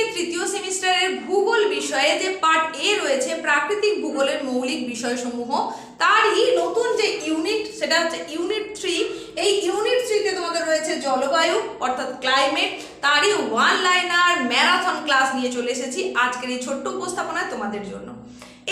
কে তৃতীয় সেমিস্টারের ভূগোল বিষয়ে যে পার্ট এ রয়েছে, প্রাকৃতিক ভূগোলের মৌলিক বিষয়সমূহ, তারই নতুন যে ইউনিট সেটা হচ্ছে ইউনিট থ্রি এই ইউনিট থ্রিতে তোমাদের রয়েছে জলবায়ু, অর্থাৎ ক্লাইমেট তারই ওয়ান লাইনার ম্যারাথন ক্লাস নিয়ে চলে এসেছি আজকের এই ছোট্ট উপস্থাপনায় তোমাদের জন্য।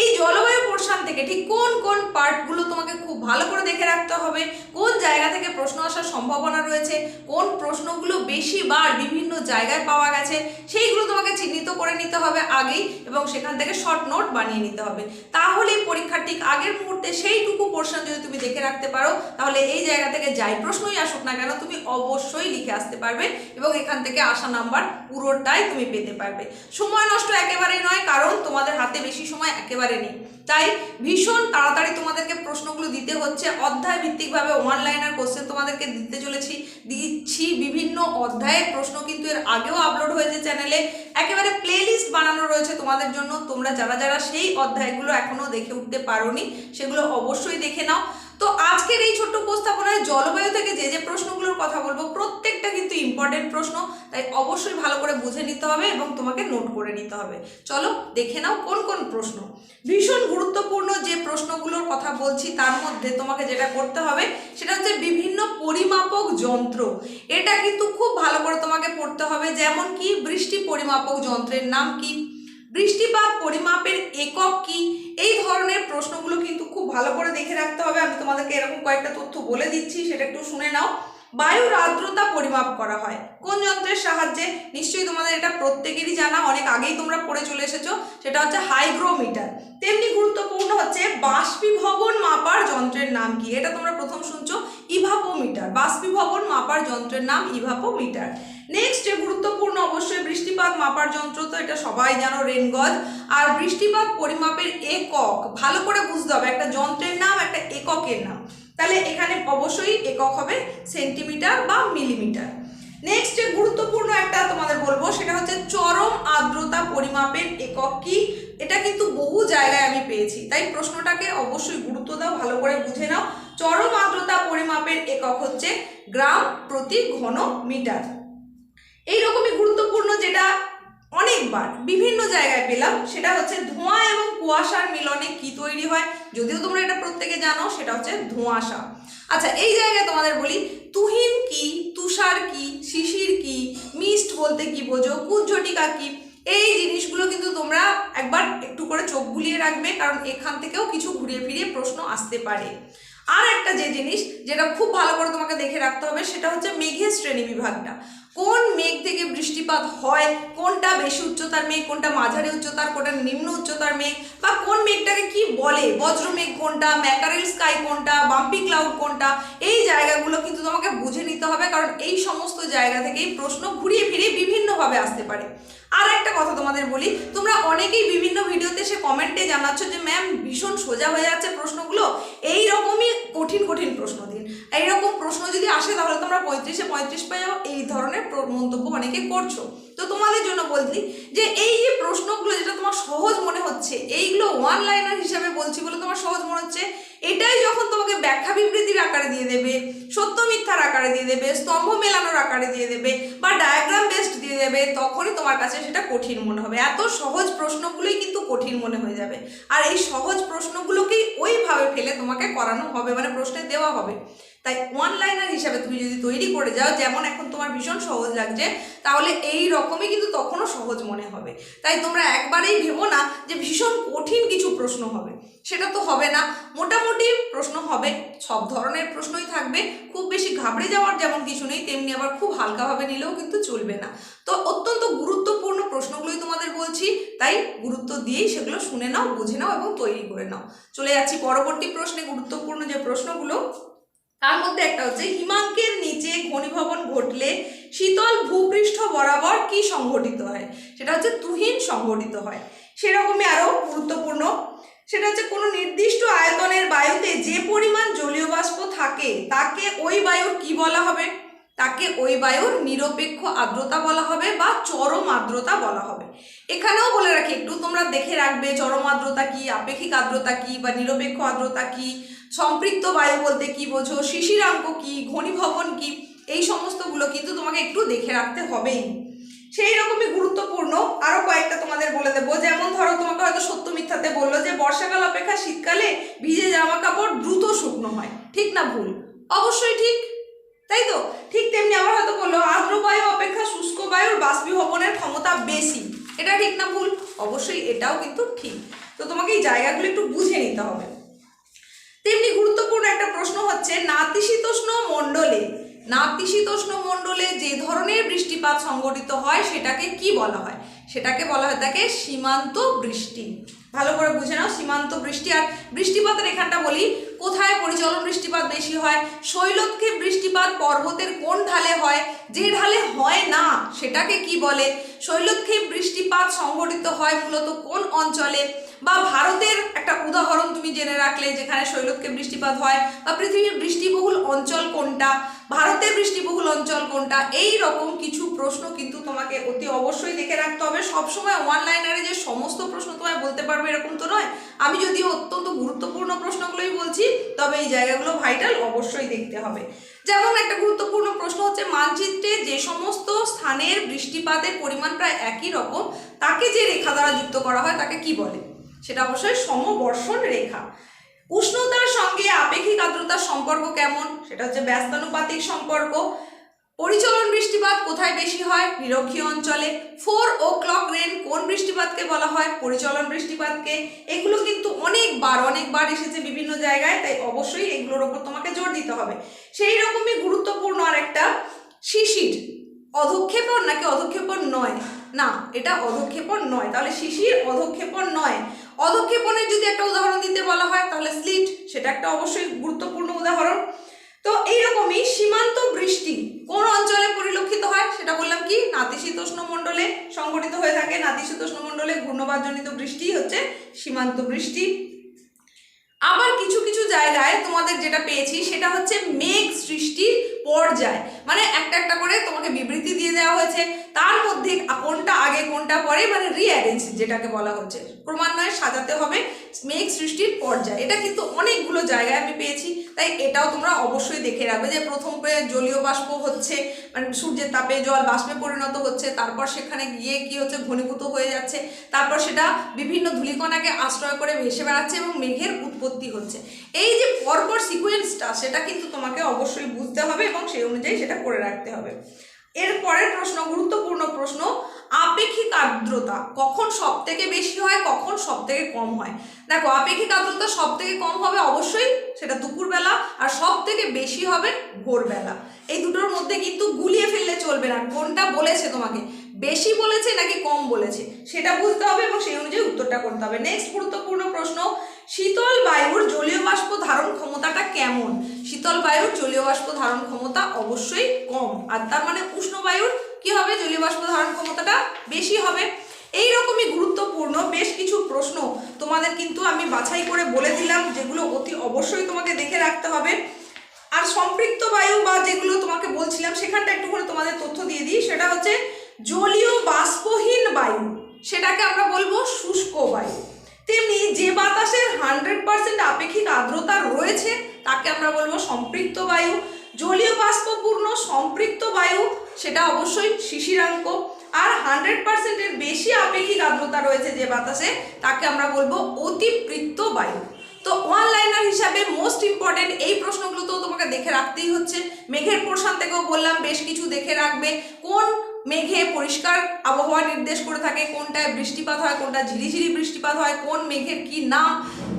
এই জলবায়ু পোর্শন থেকে ঠিক কোন কোন পার্টগুলো তোমাকে খুব ভালো করে দেখে রাখতে হবে? কোন জায়গা থেকে প্রশ্ন আসার সম্ভাবনা রয়েছে? কোন প্রশ্নগুলো বেশি বার বিভিন্ন জায়গায় পাওয়া গেছে? সেইগুলো তোমাকে চিহ্নিত করে নিতে হবে আগেই এবং সেখান থেকে শর্ট নোট বানিয়ে নিতে হবে। তাহলে পরীক্ষার ঠিক আগের মুহূর্তে সেইটুকু পোর্শন যদি তুমি দেখে রাখতে পারো, তাহলে এই জায়গা থেকে যাই প্রশ্নই আসুক না কেন, তুমি অবশ্যই লিখে আসতে পারবে এবং এখান থেকে আসা নাম্বার পুরোটাই তুমি পেতে পারবে। সময় নষ্ট একেবারেই নয়, কারণ তোমাদের হাতে বেশি সময় একেবারে নেই তাই ভীষণ তাড়াতাড়ি তোমাদেরকে প্রশ্নগুলো দিতে হচ্ছে। অধ্যায় ভিত্তিকভাবে ওয়ান লাইনার কোশ্চেন তোমাদেরকে দিতে চলেছি। দিচ্ছি বিভিন্ন অধ্যায়ের প্রশ্ন, কিন্তু এর আগেও আপলোড হয়েছে চ্যানেলে একেবারে প্লেলিস্ট বানানো রয়েছে তোমাদের জন্য। তোমরা যারা যারা সেই অধ্যায়গুলো এখনও দেখে উঠতে পারোনি, সেগুলো অবশ্যই দেখে নাও। তো আজকের এই ছোট্ট উপস্থাপনায় জলবায়ু থেকে যে যে প্রশ্নগুলোর কথা বলব প্রত্যেকটা কিন্তু ইম্পর্টেন্ট প্রশ্ন, তাই অবশ্যই ভালো করে বুঝে নিতে হবে এবং তোমাকে নোট করে নিতে হবে। চলো দেখে নাও কোন কোন প্রশ্ন। ভীষণ গুরুত্বপূর্ণ যে প্রশ্নগুলোর কথা বলছি, তার মধ্যে তোমাকে যেটা করতে হবে, সেটা হচ্ছে বিভিন্ন পরিমাপক যন্ত্র। এটা কিন্তু খুব ভালো করে তোমাকে পড়তে হবে, যেমন কি বৃষ্টি পরিমাপক যন্ত্রের নাম কি? বৃষ্টিপাত পরিমাপের একক কি? এই ধরনের প্রশ্নগুলো কিন্তু খুব ভালো করে দেখে রাখতে হবে। আমি তোমাদেরকে এরকম কয়েকটা তথ্য বলে দিচ্ছি, সেটা একটু শুনে নাও। বায়ুর আর্দ্রতা পরিমাপ করা হয়। কোন যন্ত্রের সাহায্যে? নিশ্চয়ই তোমাদের এটা প্রত্যেকেরই জানা, অনেক আগেই তোমরা পড়ে চলে এসেছ। সেটা হচ্ছে হাইগ্রোমিটার। তেমনি গুরুত্বপূর্ণ হচ্ছে বাষ্পীভবন মাপার যন্ত্রের নাম কি? এটা তোমরা প্রথম শুনছো, ইভাপোমিটার। বাষ্পীভবন মাপার যন্ত্রের নাম ইভাপোমিটার। নেক্সট যে গুরুত্বপূর্ণ অবশ্যই বৃষ্টিপাত মাপার যন্ত্র তো এটা সবাই জানো, রেনগজ। আর বৃষ্টিপাত পরিমাপের একক, ভালো করে বুঝতে হবে, একটা যন্ত্রের নাম, একটা এককের নাম। তাহলে এখানে অবশ্যই একক হবে সেন্টিমিটার বা মিলিমিটার। নেক্সট যে গুরুত্বপূর্ণ একটা তোমাদের বলব, সেটা হচ্ছে চরম আর্দ্রতা পরিমাপের একক কি? এটা কিন্তু বহু জায়গায় আমি পেয়েছি। তাই প্রশ্নটাকে অবশ্যই গুরুত্ব দাও, ভালো করে বুঝে নাও। চরম আর্দ্রতা পরিমাপের একক হচ্ছে গ্রাম প্রতি ঘন মিটার। এইরকমই গুরুত্বপূর্ণ যেটা অনেকবার বিভিন্ন জায়গায় পেলাম, সেটা হচ্ছে ধোঁয়া এবং কুয়াশার মিলনে কি তৈরি হয়? যদিও তোমরা এটা প্রত্যেকে জানো, সেটা হচ্ছে ধোঁয়াশা। আচ্ছা এই জায়গায় তোমাদের বলি, তুহিন কি, তুষার কি, শিশির কি মিস্ট বলতে কি বোঝো কুজ্ঝটিকা কি, এই জিনিসগুলো কিন্তু তোমরা একবার একটু করে চোখ বুলিয়ে রাখবে, কারণ এখান থেকেও কিছু ঘুরিয়ে ফিরিয়ে প্রশ্ন আসতে পারে। আর একটা যে জিনিস যেটা খুব ভালো করে তোমাকে দেখে রাখতে হবে, সেটা হচ্ছে মেঘের শ্রেণি বিভাগটা। কোন মেঘ থেকে বৃষ্টিপাত হয়, কোনটা বেশি উচ্চতার মেঘ, কোনটা মাঝারি উচ্চতার, কোনটা নিম্ন উচ্চতার মেঘ, বা কোন মেঘটাকে কি বলে? বজ্র মেঘ কোনটা, ম্যাকারেল স্কাই কোনটা, বাম্পি ক্লাউড কোনটা? এই জায়গাগুলো কিন্তু তোমাকে বুঝে নিতে হবে, কারণ এই সমস্ত জায়গা থেকেই প্রশ্ন ঘুরিয়ে ফিরিয়ে বিভিন্নভাবে আসতে পারে। আর একটা কথা তোমাদের বলি, তোমরা অনেকেই বিভিন্ন ভিডিওতে সে কমেন্টে জানাচ্ছ যে, ম্যাম, ভীষণ সোজা হয়ে যাচ্ছে প্রশ্নগুলো। এই রকমই কঠিন কঠিন প্রশ্ন দিন এইরকম প্রশ্ন যদি আসে, তাহলে তোমরা পঁয়ত্রিশে পঁয়ত্রিশ পেয়ে যাও। এই ধরনের মন্তব্য অনেকে করছ। তো তোমাদের জন্য বলছি যে, এই যে প্রশ্নগুলো যেটা তোমার সহজ মনে হচ্ছে, এইগুলো ওয়ান লাইনার হিসাবে বলছি বলে তোমার সহজ মনে হচ্ছে? ব্যাখ্যা বিবৃতির আকারে দিয়ে দেবে, সত্য মিথ্যার আকারে দিয়ে দেবে, স্তম্ভ মেলানোর আকারে দিয়ে দেবে বা ডায়াগ্রাম বেস্ট দিয়ে দেবে, তখনই তোমার কাছে সেটা কঠিন মনে হবে। এত সহজ প্রশ্নগুলোই কিন্তু কঠিন মনে হয়ে যাবে। আর এই সহজ প্রশ্নগুলোকেই ওইভাবে ফেলে তোমাকে করানো হবে মানে প্রশ্নে দেওয়া হবে। তাই ওয়ান লাইনার হিসাবে তুমি যদি তৈরি করে যাও, যেমন এখন তোমার ভীষণ সহজ লাগছে, তাহলে এই রকমই কিন্তু তখনও সহজ মনে হবে। তাই তোমরা একবারেই ভেবো না যে ভীষণ কঠিন কিছু প্রশ্ন হবে। সেটা তো হবে না। মোটামুটি প্রশ্ন হবে, সব ধরনের প্রশ্নই থাকবে। খুব বেশি ঘাবড়ে যাওয়ার যেমন কিছু নেই, তেমনি আবার খুব হালকাভাবে নিলেও কিন্তু চলবে না। তো অত্যন্ত গুরুত্বপূর্ণ প্রশ্নগুলোই তোমাদের বলছি, তাই গুরুত্ব দিয়েই সেগুলো শুনে নাও, বুঝে নাও এবং তৈরি করে নাও। চলে যাচ্ছি পরবর্তী প্রশ্নে গুরুত্বপূর্ণ যে প্রশ্নগুলো তার মধ্যে একটা হচ্ছে, হিমাঙ্কের নিচে ঘনীভবন ঘটলে শীতল ভূপৃষ্ঠ বরাবর কি সংঘটিত হয়? সেটা হচ্ছে তুহিন সংঘটিত হয়। সেরকমই আরও গুরুত্বপূর্ণ। সেটা হচ্ছে কোনো নির্দিষ্ট আয়তনের বায়ুতে যে পরিমাণ জলীয় বাষ্প থাকে, তাকে ওই বায়ুর কি বলা হবে? তাকে ওই বায়ুর নিরপেক্ষ আর্দ্রতা বলা হবে বা চরম আর্দ্রতা বলা হবে। এখানেও বলে রাখি, একটু তোমরা দেখে রাখবে, চরম আর্দ্রতা কি, আপেক্ষিক আর্দ্রতা কি বা নিরপেক্ষ আর্দ্রতা কি সম্পৃক্ত বায়ু বলতে কি বোঝো? শিশিরাঙ্ক কি? ঘনীভবন কি? এই সমস্তগুলো কিন্তু তোমাকে একটু দেখে রাখতে হবেই। সেই রকমই গুরুত্বপূর্ণ আরও কয়েকটা তোমাদের বলে দেবো। যেমন ধরো, তোমাকে হয়তো সত্য মিথ্যাতে বলল যে, বর্ষাকাল অপেক্ষা শীতকালে ভিজে জামা কাপড় দ্রুত শুকনো হয়। ঠিক না ভুল? অবশ্যই ঠিক। তাই তো? ঠিক তেমনি আবার হয়তো বলল, আর্দ্র বায়ু অপেক্ষা শুষ্ক বায়ুর বাষ্পীভবনের ক্ষমতা বেশি। এটা ঠিক না ভুল? অবশ্যই এটাও কিন্তু ঠিক। তো তোমাকে এই জায়গাগুলো একটু বুঝে নিতে হবে। তেমনি গুরুত্বপূর্ণ একটা প্রশ্ন হচ্ছে, নাতিশীতোষ্ণ মণ্ডলে নাতিশীতোষ্ণ মণ্ডলে যে ধরনের বৃষ্টিপাত সংঘটিত হয় সেটাকে কি বলা হয়? সেটাকে বলা হয় তাকে সীমান্ত বৃষ্টি। ভালো করে বুঝে নাও, সীমান্ত বৃষ্টি। আর বৃষ্টিপাতের এখানটা বলি, কোথায় পরিচলন বৃষ্টিপাত বেশি হয়? শৈলক্ষে বৃষ্টিপাত পর্বতের কোন ঢালে হয়? যে ঢালে হয় না, সেটাকে কি বলে? শৈলক্ষেপ বৃষ্টিপাত সংঘটিত হয় মূলত কোন অঞ্চলে? বা ভারতের একটা উদাহরণ তুমি জেনে রাখলে, যেখানে শৈলক্ষে বৃষ্টিপাত হয়, বা পৃথিবীর বৃষ্টিবহুল অঞ্চল কোনটা, ভারতের বৃষ্টিবহুল অঞ্চল কোনটা, এই রকম কিছু প্রশ্ন কিন্তু তোমাকে অতি অবশ্যই দেখে রাখতে হবে। সবসময় ওয়ান লাইনারে যে সমস্ত প্রশ্ন তোমায় বলতে পারবে এরকম তো নয়। আমি যদিও অত্যন্ত গুরুত্বপূর্ণ প্রশ্নগুলোই বলছি, তবে এই জায়গাগুলো ভাইটাল অবশ্যই দেখতে হবে। যেমন একটা গুরুত্বপূর্ণ প্রশ্ন হচ্ছে, মানচিত্রে যে সমস্ত স্থানের বৃষ্টিপাতের পরিমাণ প্রায় একই রকম, তাকে যে রেখা দ্বারা যুক্ত করা হয়, তাকে কি বলে? সেটা অবশ্যই সমবর্ষণ রেখা। উষ্ণতার সঙ্গে আপেক্ষিক আর্দ্রতার সম্পর্ক কেমন? সেটা হচ্ছে ব্যস্তানুপাতিক সম্পর্ক। পরিচলন বৃষ্টিপাত কোথায় বেশি হয়? নিরক্ষীয় অঞ্চলে। ফোর ও ক্লক রেন কোন বৃষ্টিপাতকে বলা হয়? পরিচলন বৃষ্টিপাতকে। এগুলো কিন্তু অনেকবার অনেকবার এসেছে বিভিন্ন জায়গায়, তাই অবশ্যই এগুলোর ওপর তোমাকে জোর দিতে হবে। সেই রকমই গুরুত্বপূর্ণ আর একটা শিশির। অধক্ষেপণ নাকি অধক্ষেপণ নয়? না, এটা অধক্ষেপণ নয়। তাহলে শিশির অধক্ষেপণ নয়। অধক্ষেপণের যদি একটা উদাহরণ দিতে বলা হয়, তাহলে স্লিট সেটা একটা অবশ্যই গুরুত্বপূর্ণ উদাহরণ। তো এইরকমই সীমান্ত বৃষ্টি কোন অঞ্চলে পরিলক্ষিত হয়, সেটা বললাম কি, নাতিশীতোষ্ণ মণ্ডলে সংঘটিত হয়ে থাকে। নাতিশীতোষ্ণ মণ্ডলে ঘূর্ণবাদজনিত বৃষ্টি হচ্ছে সীমান্ত বৃষ্টি। আবার কিছু কিছু জায়গায় তোমাদের যেটা পেয়েছি, সেটা হচ্ছে মেঘ সৃষ্টির পর্যায়। মানে একটা একটা করে তোমাকে বিবৃতি দিয়ে দেওয়া হয়েছে। তার মধ্যে কোনটা আগে, কোনটা পরে মানে রিঅ্যারেঞ্জ যেটাকে বলা হচ্ছে। ক্রমান্বয়ে সাজাতে হবে মেঘ সৃষ্টির পর্যায়। এটা কিন্তু অনেকগুলো জায়গায় আমি পেয়েছি। তাই এটাও তোমরা অবশ্যই দেখে রাখবে যে প্রথম জলীয় বাষ্প হচ্ছে মানে সূর্যের তাপে জল বাষ্পে পরিণত হচ্ছে, তারপর সেখানে গিয়ে কি হচ্ছে, ঘনীভূত হয়ে যাচ্ছে, তারপর সেটা বিভিন্ন ধূলিকণাকে আশ্রয় করে ভেসে বেড়াচ্ছে এবং মেঘের উৎপত্তি হচ্ছে। এই যে পরপর সিকোয়েন্সটা সেটা কিন্তু তোমাকে অবশ্যই বুঝতে হবে এবং সেই অনুযায়ী সেটা করে রাখতে হবে। এর পরের প্রশ্ন, গুরুত্বপূর্ণ প্রশ্ন, আপেক্ষিক আর্দ্রতা কখন সব থেকে বেশি হয়, কখন সব থেকে কম হয়? দেখো, আপেক্ষিক আর্দ্রতা সব থেকে কম হবে অবশ্যই সেটা দুপুরবেলা আর সব থেকে বেশি হবে ভোরবেলা। এই দুটোর মধ্যে কিন্তু গুলিয়ে ফেললে চলবে না। কোনটা বলেছে তোমাকে? বেশি বলেছে নাকি কম বলেছে? সেটা বুঝতে হবে এবং সেই অনুযায়ী উত্তরটা করতে হবে। নেক্সট গুরুত্বপূর্ণ প্রশ্ন শীতল বায়ুর জলীয় বাষ্প ধারণ ক্ষমতাটা কেমন? শীতল বায়ুর জলীয় বাষ্প ধারণ ক্ষমতা অবশ্যই কম। আর তার মানে উষ্ণ বায়ুর কি হবে? জলীয় বাষ্প ধারণ ক্ষমতাটা বেশি হবে। এই রকমই গুরুত্বপূর্ণ বেশ কিছু প্রশ্ন তোমাদের কিন্তু আমি বাছাই করে বলে দিলাম, যেগুলো অতি অবশ্যই তোমাকে দেখে রাখতে হবে। আর সম্পৃক্ত বায়ু বা যেগুলো তোমাকে বলছিলাম, সেখানটা একটু করে তোমাদের তথ্য দিয়ে দিই। সেটা হচ্ছে জলীয় বাষ্পহীন বায়ু। সেটাকে আমরা বলব শুষ্ক বায়ু। তেমনি যে বাতাসের হান্ড্রেড পার্সেন্ট আপেক্ষিক আর্দ্রতা রয়েছে, তাকে আমরা বলব সম্পৃক্ত বায়ু। জলীয় বাষ্পপূর্ণ সম্পৃক্ত বায়ু, সেটা অবশ্যই শিশিরাঙ্ক। আর হান্ড্রেড পার্সেন্টের বেশি আপেক্ষিক আর্দ্রতা রয়েছে যে বাতাসে, তাকে আমরা বলব অতিবৃত্ত বায়ু। তো ওয়ান লাইনার হিসাবে মোস্ট ইম্পর্টেন্ট এই প্রশ্নগুলো তো তোমাকে দেখে রাখতেই হচ্ছে। মেঘের পোর্শন থেকেও বললাম, বেশ কিছু দেখে রাখবে। কোন মেঘে পরিষ্কার আবহাওয়া নির্দেশ করে থাকে। কোনটায় বৃষ্টিপাত হয়, কোনটা ঝিরিঝিরি বৃষ্টিপাত হয়, কোন মেঘের কি নাম,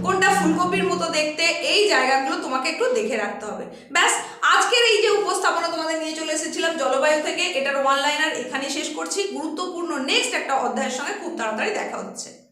কোনটা ফুলকপির মতো দেখতে, এই জায়গাগুলো তোমাকে একটু দেখে রাখতে হবে। ব্যাস, আজকের এই যে উপস্থাপনা তোমাদের নিয়ে চলে এসেছিলাম জলবায়ু থেকে, এটার ওয়ান লাইনার এখানে শেষ করছি। গুরুত্বপূর্ণ নেক্সট একটা অধ্যায়ের সঙ্গে খুব তাড়াতাড়ি দেখা হচ্ছে।